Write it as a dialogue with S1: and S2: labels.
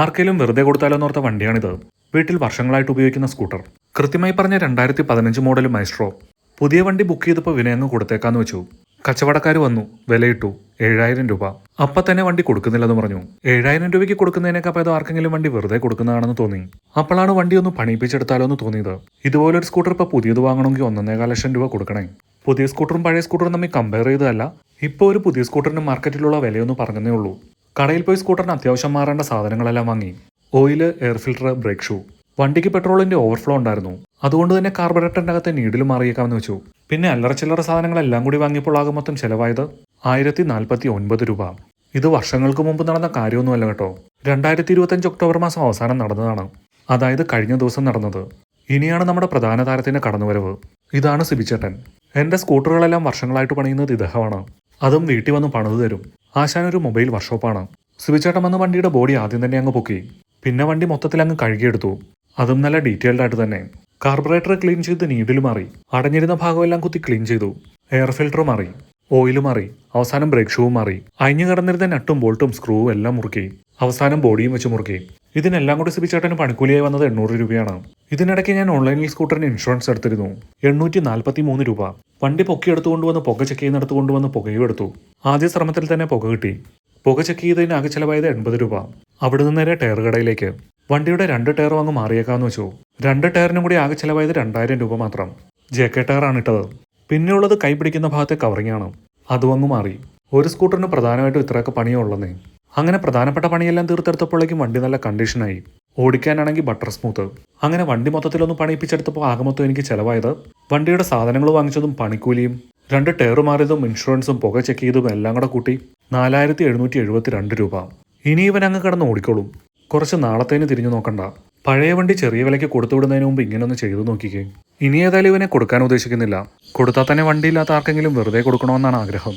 S1: ആർക്കെങ്കിലും വെറുതെ കൊടുത്താലോ എന്നോർത്ത വണ്ടിയാണിത്. വീട്ടിൽ വർഷങ്ങളായിട്ട് ഉപയോഗിക്കുന്ന സ്കൂട്ടർ. കൃത്യമായി പറഞ്ഞ രണ്ടായിരത്തി പതിനഞ്ച് മോഡൽ മൈസ്ട്രോ. പുതിയ വണ്ടി ബുക്ക് ചെയ്തപ്പോൾ വിനയങ്ങ് കൊടുത്തേക്കാന്ന് വെച്ചു. കച്ചവടക്കാർ വന്നു വിലയിട്ടു ഏഴായിരം രൂപ. അപ്പം തന്നെ വണ്ടി കൊടുക്കുന്നില്ലെന്ന് പറഞ്ഞു. ഏഴായിരം രൂപയ്ക്ക് കൊടുക്കുന്നതിനേക്കാൾ ഏതോ ആർക്കെങ്കിലും വണ്ടി വെറുതെ കൊടുക്കുന്നതാണെന്ന് തോന്നി. അപ്പോഴാണ് വണ്ടി ഒന്ന് പണിയിപ്പിച്ചെടുത്താലോ എന്ന് തോന്നിയത്. ഇതുപോലൊരു സ്കൂട്ടർ ഇപ്പോൾ പുതിയത് വാങ്ങണമെങ്കിൽ ഒന്നേകാല ലക്ഷം രൂപ കൊടുക്കണേ. പുതിയ സ്കൂട്ടറും പഴയ സ്കൂട്ടറും തമ്മിൽ കമ്പയർ ചെയ്തതല്ല ഇപ്പോൾ ഒരു പുതിയ സ്കൂട്ടറിന് മാർക്കറ്റിലുള്ള വിലയൊന്നും പറഞ്ഞതേ ഉള്ളൂ. കടയിൽ പോയി സ്കൂട്ടറിന് അത്യാവശ്യം മാറേണ്ട സാധനങ്ങളെല്ലാം വാങ്ങി. Oil air filter brake shoe വണ്ടിക്ക് പെട്രോളിന്റെ ഓവർഫ്ലോ ഉണ്ടായിരുന്നു. അതുകൊണ്ട് തന്നെ കാർബറേറ്ററിന്റെ അകത്തെ നീഡിൽ മാറിയേക്കാമെന്ന് വെച്ചു. പിന്നെ അല്ലറ ചില്ലറ സാധനങ്ങളെല്ലാം കൂടി വാങ്ങിയപ്പോൾ ആകെ മൊത്തം ചെലവായത് ആയിരത്തി നാൽപ്പത്തി ഒൻപത് രൂപ. ഇത് വർഷങ്ങൾക്ക് മുമ്പ് നടന്ന കാര്യമൊന്നുമല്ല കേട്ടോ. രണ്ടായിരത്തി ഇരുപത്തഞ്ച് ഒക്ടോബർ മാസം അവസാനം നടന്നതാണ്. അതായത് കഴിഞ്ഞ ദിവസം നടന്നത്. ഇനിയാണ് നമ്മുടെ പ്രധാന താരത്തിന്റെ കടന്നുവരവ്. ഇതാണ് സിബിച്ചേട്ടൻ. എന്റെ സ്കൂട്ടറുകളെല്ലാം വർഷങ്ങളായിട്ട് പണിയുന്നത് ഇദ്ദേഹമാണ്. അതും വീട്ടിൽ വന്ന് പണിത് തരും. ആശാൻ ഒരു മൊബൈൽ വർക്ക്ഷോപ്പാണ്. സുവിചേട്ടം വന്ന് വണ്ടിയുടെ ബോഡി ആദ്യം തന്നെ അങ്ങ് പൊക്കി പിന്നെ വണ്ടി മൊത്തത്തിൽ അങ്ങ് കഴുകിയെടുത്തു. അതും നല്ല ഡീറ്റെയിൽഡ് ആയിട്ട് തന്നെ. കാർബറേറ്റർ ക്ലീൻ ചെയ്ത് നീഡിൽ മാറി അടഞ്ഞിരുന്ന ഭാഗമെല്ലാം കുത്തി ക്ലീൻ ചെയ്തു. എയർ ഫിൽട്ടർ മാറി ഓയിൽ മാറി അവസാനം ബ്രേക്ക് ഷൂവും മാറി. അഴിഞ്ഞു കിടന്നിരുന്ന നട്ടും ബോൾട്ടും സ്ക്രൂവും എല്ലാം മുറുക്കി അവസാനം ബോഡിയും വെച്ച് മുറുക്കി. ഇതിനെല്ലാം കൂടി സിബിച്ചേട്ടന് പണിക്കൂലിയായി വന്നത് എണ്ണൂറ് രൂപയാണ്. ഇതിനിടയ്ക്ക് ഞാൻ ഓൺലൈനിൽ സ്കൂട്ടറിന് ഇൻഷുറൻസ് എടുത്തിരുന്നു എണ്ണൂറ്റി നാൽപ്പത്തി മൂന്ന് രൂപ. വണ്ടി പൊക്കിയെടുത്തു കൊണ്ടുവന്ന് പുക ചെക്ക് ചെയ്യുന്നിടത്ത് കൊണ്ടുവന്ന് പുകയും എടുത്തു. ആദ്യ ശ്രമത്തിൽ തന്നെ പുക കിട്ടി. പുക ചെക്ക് ചെയ്തതിന് ആകെ ചെലവായത് എൺപത് രൂപ. അവിടെ നിന്ന് നേരെ ടയർ കടയിലേക്ക്. വണ്ടിയുടെ രണ്ട് ടയർ അങ്ങ് മാറിയേക്കാന്ന് വെച്ചു. രണ്ട് ടയറിനും കൂടി ആകെ ചെലവായത് രണ്ടായിരം രൂപ മാത്രം. ജെ കെ ടയറാണ് ഇട്ടത്. പിന്നെയുള്ളത് കൈ പിടിക്കുന്ന ഭാഗത്തെ കവറിങ്ങാണ് അതും അങ്ങ് മാറി. ഒരു സ്കൂട്ടറിന് പ്രധാനമായിട്ടും ഇത്രയൊക്കെ പണിയേ അങ്ങനെ പ്രധാനപ്പെട്ട പണിയെല്ലാം തീർത്തെടുത്തപ്പോഴേക്കും വണ്ടി നല്ല കണ്ടീഷനായി. ഓടിക്കാനാണെങ്കിൽ ബട്ടർ സ്മൂത്ത് അങ്ങനെ വണ്ടി മൊത്തത്തിലൊന്ന് പണിയിപ്പിച്ചെടുത്തപ്പോൾ ആകെ മൊത്തം എനിക്ക് ചെലവായത് വണ്ടിയുടെ സാധനങ്ങൾ വാങ്ങിച്ചതും പണിക്കൂലിയും രണ്ട് ടയർ മാറിയതും ഇൻഷുറൻസും പുക ചെക്ക് ചെയ്തതും എല്ലാം കൂടെ കൂട്ടി നാലായിരത്തി എഴുന്നൂറ്റി എഴുപത്തി രണ്ട് രൂപ. ഇനി ഇവൻ അങ്ങ് കിടന്ന് ഓടിക്കോളും. കുറച്ച് നാളത്തേന് തിരിഞ്ഞു നോക്കണ്ട. പഴയ വണ്ടി ചെറിയ വിലയ്ക്ക് കൊടുത്തു വിടുന്നതിന് മുമ്പ് ഇങ്ങനൊന്ന് ചെയ്തു നോക്കിക്കേ. ഇനി ഏതായാലും ഇവനെ കൊടുക്കാൻ ഉദ്ദേശിക്കുന്നില്ല. കൊടുത്താൽ തന്നെ വണ്ടിയില്ലാത്ത ആർക്കെങ്കിലും വെറുതെ കൊടുക്കണമെന്നാണ് ആഗ്രഹം.